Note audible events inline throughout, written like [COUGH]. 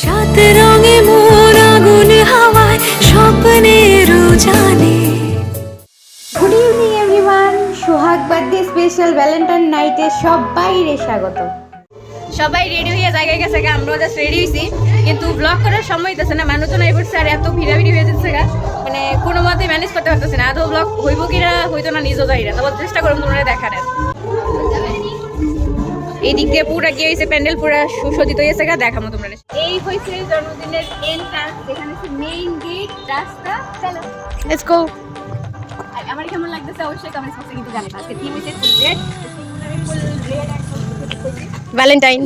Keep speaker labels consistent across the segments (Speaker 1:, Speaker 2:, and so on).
Speaker 1: সাত রঙে মোর আগুন হাওয়ায় স্বপ্নের জানে
Speaker 2: good evening everyone Sohag birthday special Valentine নাইটে সবাইরে স্বাগত।
Speaker 3: সবাই রেডি হয়ে জায়গায় গেছে গা আমরা জাস্ট রেডি হয়েছি কিন্তু ব্লগ করার সময় দিতেছে না মানুষজন এই পড়ছে আর এত ভিড়াভিড়ি হয়ে যাচ্ছে গা। মানে কোনো মতে ম্যানেজ করতে পারতেছে না। আদৌ ব্লগ হইব কিনা হইতো না নিজেও যাই না। তারপর চেষ্টা করুন তোমরা দেখার। এই দিক দিয়ে পুরা কি হয়েছে প্যান্ডেল পুরা সুসজ্জিত হয়েছে গা দেখামো তোমরা এই হয়েছে জন্মদিনের এন্ট্রান্স যেখানে মেইন গেট রাস্তা চলো। লেটস গো আমার কেমন লাগতেছে অবশ্যই কমেন্টস বক্সে কিন্তু জানাবে। আজকে থিম হয়েছে full red full red Valentine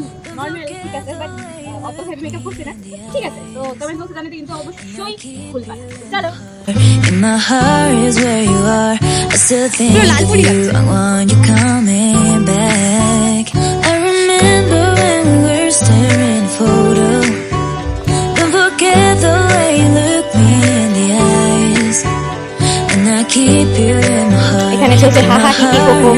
Speaker 3: এখানে চলছে হাহা
Speaker 1: my
Speaker 3: Coco.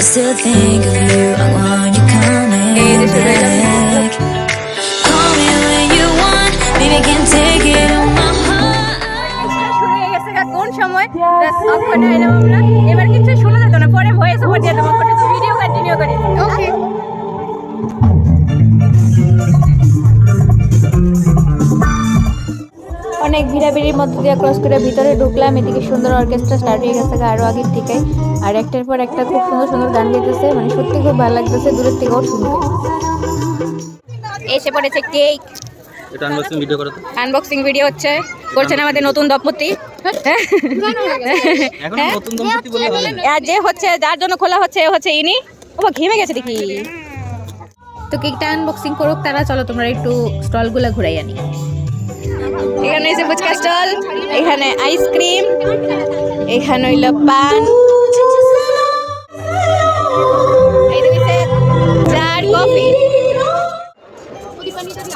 Speaker 1: I still think of you. I want you coming
Speaker 3: হয়ে
Speaker 1: back. Call me when you want. Baby, I can take it on my heart.
Speaker 3: হয়ে কোন সময় অক্ষণে এলাম আমরা এবার কিছু শোনা
Speaker 2: ভিড়াভিড়ির মধ্যে দিয়ে ক্রস করে ভিতরে ঢুকলাম। এদিকে সুন্দর অর্কেস্ট্রা স্টার্ট হয়ে গেছে আরও আগের থেকে আর একটার পর একটা খুব সুন্দর সুন্দর গান গাইতেছে মানে সত্যি খুব ভালো লাগতেছে দূরের থেকে থেকেও শুনতে।
Speaker 3: এসে পড়েছে কেক
Speaker 4: এটা আনবক্সিং ভিডিও করো
Speaker 3: আনবক্সিং ভিডিও হচ্ছে। করছেন আমাদের নতুন দম্পতি।
Speaker 4: এখন নতুন দম্পতি বললে
Speaker 3: আর যে হচ্ছে যার জন্য খোলা হচ্ছে হচ্ছে ইনি। ও ঘেমে গেছে দেখি।
Speaker 2: তো কেকটা আনবক্সিং করুক তারা চলো তোমরা একটু স্টলগুলো ঘুরাই আনি
Speaker 3: এখানে এসে ফুচকা স্টল এখানে আইসক্রিম এখানে হইল পান।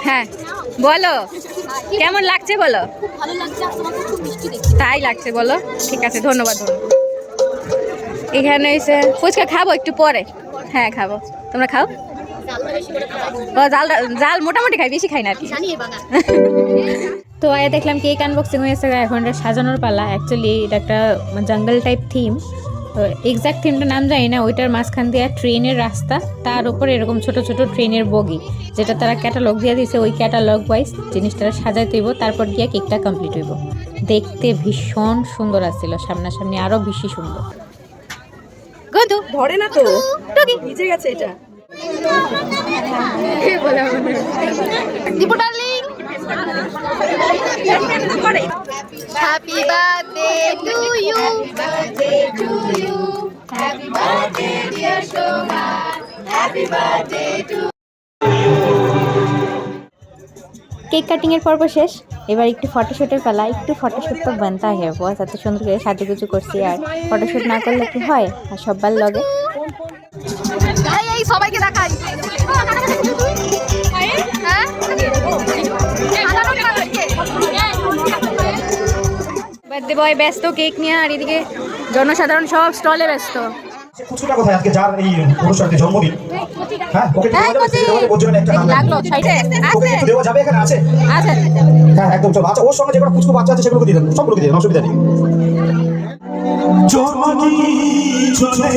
Speaker 3: হ্যাঁ বলো কেমন লাগছে বলো? তাই লাগছে বলো ঠিক আছে ধন্যবাদ এখানে এসে ফুচকা খাব একটু পরে। হ্যাঁ খাব। তোমরা খাও? জাল জাল মোটামুটি খাই বেশি খাই না আর কি। [LAUGHS]
Speaker 2: তো আয়া দেখলাম কেক আনবক্সিং হয়েছে এখন এটা সাজানোর পালা। অ্যাকচুয়ালি এটা একটা জঙ্গল টাইপ থিম তো এক্সাক্ট থিমটার নাম জানি না ওইটার মাঝখান দিয়ে ট্রেনের রাস্তা তার উপর এরকম ছোট ছোট ট্রেনের বগি যেটা তারা ক্যাটালগ দিয়ে দিয়েছে ওই ক্যাটালগ ওয়াইজ জিনিসটা সাজাইতে হইব তারপর গিয়ে কেকটা কমপ্লিট হইব। দেখতে ভীষণ সুন্দর আসছিল সামনাসামনি আরও বেশি সুন্দর।
Speaker 3: গন্ধু
Speaker 5: ধরে না তো। ভিজে গেছে এটা।
Speaker 3: Happy birthday to you birthday to you happy birthday dear Soma happy birthday
Speaker 2: cake cutting এর পর্ব শেষ। এবার একটু ফটোশুটের পালা। একটু ফটোশুট তো বানতে হবে বস এত সুন্দর করে সাজুগুজু করছি আর ফটোশুট না করলে কি হয়? আর সব্বার লগে।
Speaker 3: সবাইকে দেখাই। বার্থডে বয় ব্যস্ত কেক নিয়ে আর এদিকে জনসাধারণ সব স্টলে ব্যস্ত।
Speaker 6: কুচুটা কোথায়? আজকে যার এই অনুষ্ঠানটি জন্মদিন। হ্যাঁ ওকে? ওর জন্য একটা নাম
Speaker 3: লাগল সাইডে
Speaker 6: ওকে দেওয়া যাবে এখানে আছে?
Speaker 3: আছে।
Speaker 6: হ্যাঁ একদম চলো। আচ্ছা ওর সঙ্গে যেগুলো কুচকু বাচ্চা আছে সেগুলোকে দিয়ে দেন। সবগুলোকে দিয়ে দেন অসুবিধা নেই। চলে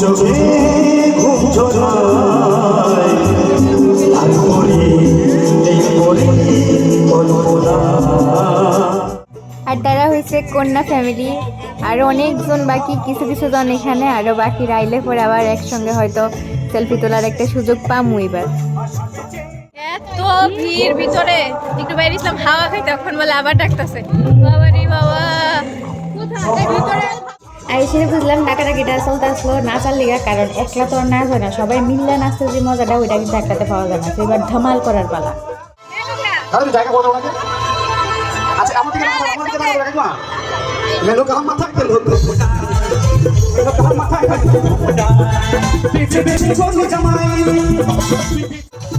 Speaker 6: চোখে ঘুম আর
Speaker 2: আর তারা হয়েছে কন্যা ফ্যামিলি আরও অনেকজন বাকি, কিছু কিছু জন এখানে আরও বাকি রাইলে পরে আবার একসঙ্গে হয়তো সেলফি তোলার একটা সুযোগ পামু এবার। এত ভিড় ভিতরে। একটু বাইরে ইসলাম হাওয়া খাই তখন বলে আবার ডাকতেছে। বাবা রে বাবা। কোথায়? ভিতরে
Speaker 6: আইসে বুঝলাম ডাকাডাকিটা চলতে আসলো নাচার লিগা কারণ একলা তো আর নাচ হয় না। সবাই মিললে নাচতে যে মজাটা, ওইটা কিন্তু একটাতে পাওয়া যায় না। তো এবার ধামাল করার পালা।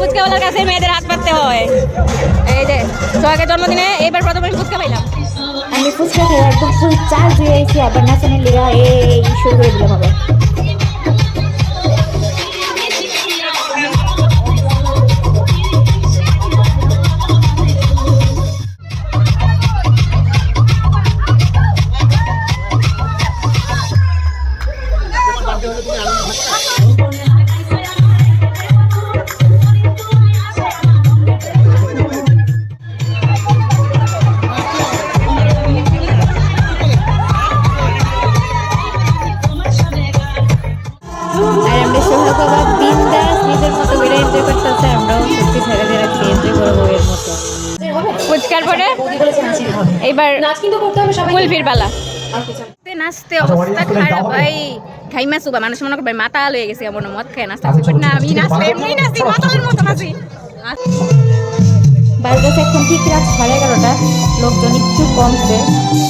Speaker 2: ফুচকাওয়ালার কাছে মেয়েদের হাত পাততে হয়। এই যে, সোহাগের জন্মদিনে এবার প্রথমে ফুচকা পাইলাম।
Speaker 6: আমি ফুচকা খেয়ে একদম ফুল চার্জ এসেছি আবার নাচানের লিগা এই শুরু করে দিলাম হবে।
Speaker 2: কুলফির পালা নাচতে অবস্থা খারাপ? ভাই খাইমা সুবা মানুষ মনে করবে মাথা লয়ে গেছে এমন মদ খায় নাচতে না। আমি নাচলে এমনি নাচি মাতালের মতো নাচি
Speaker 6: বারোটা এখন ঠিক রাত সাড়ে এগারোটা। লোকজন একটু কমছে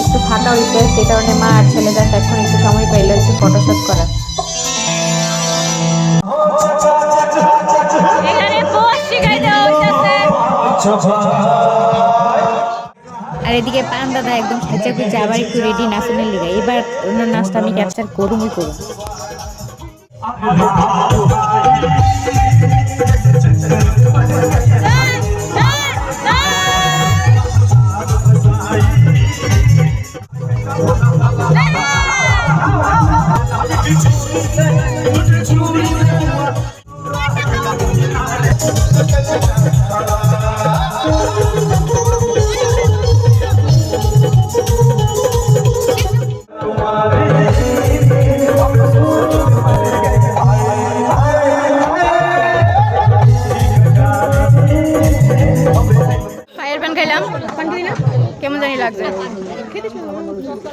Speaker 6: একটু ফাঁকা হইতে সেই কারণে মা আর ছেলে যাতে এখন একটু সময় পাইলো একটু ফটোশুট করা
Speaker 2: এখানে বস শিখাই দেওয়া হইতাছে।
Speaker 6: আর এদিকে পান দাদা একদম খেঁচা খুঁজে আবার একটু রেডি নাচনের লিগা। এবার অন্য নাচটা আমি ক্যাপচার করুমই করুম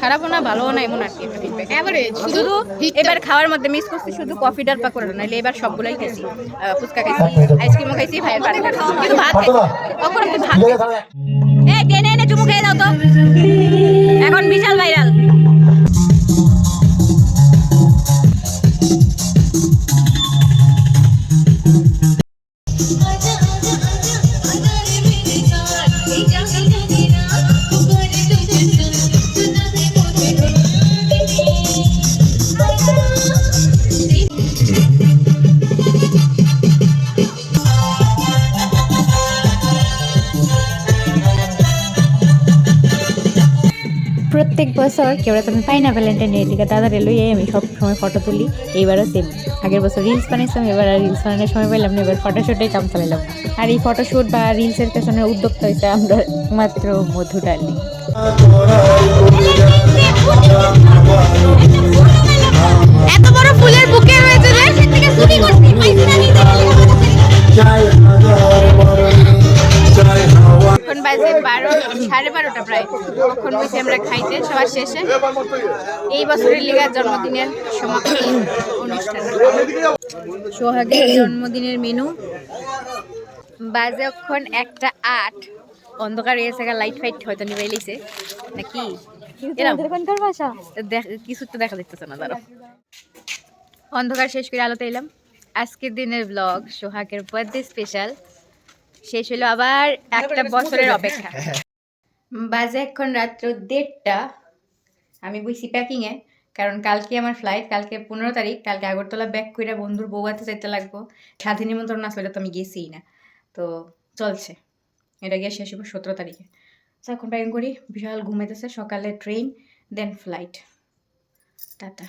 Speaker 2: খারাপও না ভালোও না এমন আর কি এভারেজ শুধু এবার খাওয়ার মধ্যে মিস করছি শুধু কফি কফিটার পাকোড়া নাইলে এবার সবগুলাই খাইছি ফুচকা খাইছি আইসক্রিমও খাইছি ভাইয়ের কিন্তু ভাত খাইছি কখনো ভাত এই টেনে এনে চুমু খেয়ে দাও তো। এখন বিশাল ভাইরাল
Speaker 6: প্রত্যেক বছর কেউ তুমি পাই না ভ্যালেন্টাইনের দিকে দাদা রেলই আমি সব সময় ফটো তুলি এইবারও সেম আগের বছর রিলস বানিয়েছিলাম এবার আর রিলস বানানোর সময় পেলাম না এবার ফটোশুটে কাম চালাইলাম। আর এই ফটোশুট বা রিলসের পেছনে উদ্যোক্তা হয়েছে আমরা মাত্র মধু ডালি।
Speaker 2: এত বড় ফুলের বুকে রয়েছে রে সে চুরি করছি পাইছি না এখন বাজে বারো সাড়ে বারোটা প্রায়। তখন আমরা খাইতে, সবার শেষে। এই বছরের লিগার জন্মদিনের অনুষ্ঠান। সোহাগের জন্মদিনের মেনু। বাজে এখন একটা আট। অন্ধকার এসে লাইট ফাইট হয়তো নিবাই লিছে নাকি? কিছু তো দেখা যাচ্ছে না, দাঁড়াও। অন্ধকার শেষ করে আলোতে এলাম। আজকের দিনের ব্লগ সোহাগের বার্থডে স্পেশাল শেষ হলো আবার একটা বছরের অপেক্ষা। বাজে এখন রাত্র দেড়টা। আমি বইছি প্যাকিংয়ে, কারণ কালকে আমার ফ্লাইট কালকে পনেরো তারিখ, কালকে আগরতলা ব্যাক করে বন্ধুর বৌয়াতে যাইতে লাগবো। সাথে নিমন্ত্রণ আসলে তো আমি গেছিই না। তো চলছে, এটা গিয়ে শেষ হবে সতেরো তারিখে। তো এখন প্যাকিং করি, বিশাল ঘুমাইতেছে সকালে ট্রেন দেন ফ্লাইট টাটা।